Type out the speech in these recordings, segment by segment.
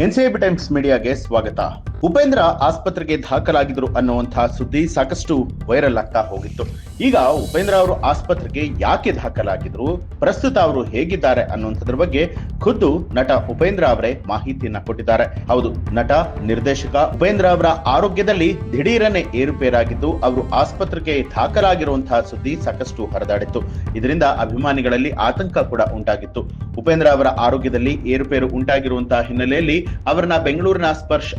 NCIB times ಮೀಡಿಯಾಗೆ ಸ್ವಾಗತ ಉಪೇಂದ್ರ ಆಸ್ಪತ್ರೆಗೆ ದಾಖಲಾಗಿದ್ರು ಅನ್ನುವಂತಹ ಸುದ್ದಿ ಸಾಕಷ್ಟು ವೈರಲ್ ಆಗ್ತಾ ಹೋಗಿತ್ತು. ಈಗ ಉಪೇಂದ್ರ ಅವರು ಆಸ್ಪತ್ರೆಗೆ ಯಾಕೆ ದಾಖಲಾಗಿದ್ರು, ಪ್ರಸ್ತುತ ಅವರು ಹೇಗಿದ್ದಾರೆ ಅನ್ನುವಂಥದ್ರ ಬಗ್ಗೆ ಖುದ್ದು ನಟ ಉಪೇಂದ್ರ ಅವರೇ ಮಾಹಿತಿಯನ್ನ ಕೊಟ್ಟಿದ್ದಾರೆ. ಹೌದು, ನಟ, ನಿರ್ದೇಶಕ ಉಪೇಂದ್ರ ಅವರ ಆರೋಗ್ಯದಲ್ಲಿ ದಿಢೀರನೆ ಏರುಪೇರಾಗಿದ್ದು, ಅವರು ಆಸ್ಪತ್ರೆಗೆ ದಾಖಲಾಗಿರುವಂತಹ ಸುದ್ದಿ ಸಾಕಷ್ಟು ಹರಿದಾಡಿತ್ತು. ಇದರಿಂದ ಅಭಿಮಾನಿಗಳಲ್ಲಿ ಆತಂಕ ಕೂಡ ಉಂಟಾಗಿತ್ತು. ಉಪೇಂದ್ರ ಅವರ ಆರೋಗ್ಯದಲ್ಲಿ ಏರುಪೇರು ಉಂಟಾಗಿರುವಂತಹ ಹಿನ್ನೆಲೆಯಲ್ಲಿ ಅವರನ್ನ ಬೆಂಗಳೂರಿನ ಸ್ಪರ್ಶ್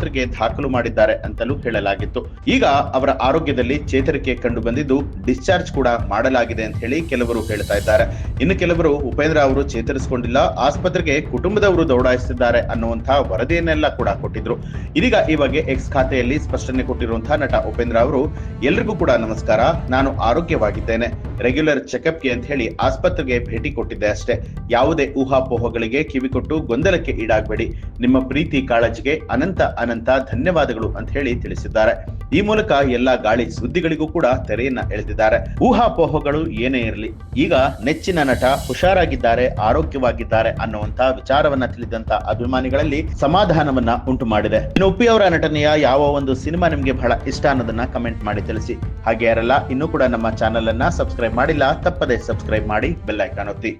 ಆಸ್ಪತ್ರೆಗೆ ದಾಖಲು ಮಾಡಿದ್ದಾರೆ ಅಂತಲೂ ಹೇಳಲಾಗಿತ್ತು. ಈಗ ಅವರ ಆರೋಗ್ಯದಲ್ಲಿ ಚೇತರಿಕೆ ಕಂಡು ಬಂದಿದ್ದು ಡಿಸ್ಚಾರ್ಜ್ ಕೂಡ ಮಾಡಲಾಗಿದೆ ಅಂತ ಹೇಳಿ ಕೆಲವರು ಹೇಳ್ತಾ ಇದ್ದಾರೆ. ಇನ್ನು ಕೆಲವರು, ಉಪೇಂದ್ರ ಅವರು ಚೇತರಿಸಿಕೊಂಡಿಲ್ಲ, ಆಸ್ಪತ್ರೆಗೆ ಕುಟುಂಬದವರು ದೌಡಾಯಿಸಿದ್ದಾರೆ ಅನ್ನುವಂತಹ ವರದಿಯನ್ನೆಲ್ಲ ಕೂಡ ಕೊಟ್ಟಿದ್ರು. ಇದೀಗ ಈ ಬಗ್ಗೆ ಎಕ್ಸ್ ಖಾತೆಯಲ್ಲಿ ಸ್ಪಷ್ಟನೆ ಕೊಟ್ಟಿರುವಂತಹ ನಟ ಉಪೇಂದ್ರ ಅವರು, ಎಲ್ರಿಗೂ ಕೂಡ ನಮಸ್ಕಾರ, ನಾನು ಆರೋಗ್ಯವಾಗಿದ್ದೇನೆ. ರೆಗ್ಯುಲರ್ ಚೆಕಪ್ಗೆ ಅಂತ ಹೇಳಿ ಆಸ್ಪತ್ರೆಗೆ ಭೇಟಿ ಕೊಟ್ಟಿದ್ದೆ ಅಷ್ಟೇ. ಯಾವುದೇ ಊಹಾಪೋಹಗಳಿಗೆ ಕಿವಿಕೊಟ್ಟು ಗೊಂದಲಕ್ಕೆ ಈಡಾಗಬೇಡಿ. ನಿಮ್ಮ ಪ್ರೀತಿ ಕಾಳಜಿಗೆ ಅನಂತ ಅನಂತ ಧನ್ಯವಾದಗಳು ಅಂತ ಹೇಳಿ ತಿಳಿಸಿದ್ದಾರೆ. ಈ ಮೂಲಕ ಎಲ್ಲಾ ಗಾಳಿ ಸುದ್ದಿಗಳಿಗೂ ಕೂಡ ತೆರೆಯನ್ನ ಎಳೆದಿದ್ದಾರೆ. ಊಹಾಪೋಹಗಳು ಏನೇ ಇರಲಿ, ಈಗ ನೆಚ್ಚಿನ ನಟ ಹುಷಾರಾಗಿದ್ದಾರೆ, ಆರೋಗ್ಯವಾಗಿದ್ದಾರೆ ಅನ್ನುವಂತ ವಿಚಾರವನ್ನ ತಿಳಿದಂತ ಅಭಿಮಾನಿಗಳಲ್ಲಿ ಸಮಾಧಾನವನ್ನ ಉಂಟು ಮಾಡಿದೆ. ಇನ್ನು ಉಪ್ಪಿ ಅವರ ನಟನೆಯ ಯಾವ ಒಂದು ಸಿನಿಮಾ ನಿಮ್ಗೆ ಬಹಳ ಇಷ್ಟ ಅನ್ನೋದನ್ನ ಕಮೆಂಟ್ ಮಾಡಿ ತಿಳಿಸಿ. ಹಾಗೆ ಯಾರೆಲ್ಲ, ಇನ್ನೂ ಕೂಡ ನಮ್ಮ ಚಾನೆಲ್ ಅನ್ನ ಸಬ್ಸ್ಕ್ರೈಬ್ ಮಾಡಿಲ್ಲ, ತಪ್ಪದೆ ಸಬ್ಸ್ಕ್ರೈಬ್ ಮಾಡಿ ಬೆಲ್ ಐಕಾನ್ ಒತ್ತಿ.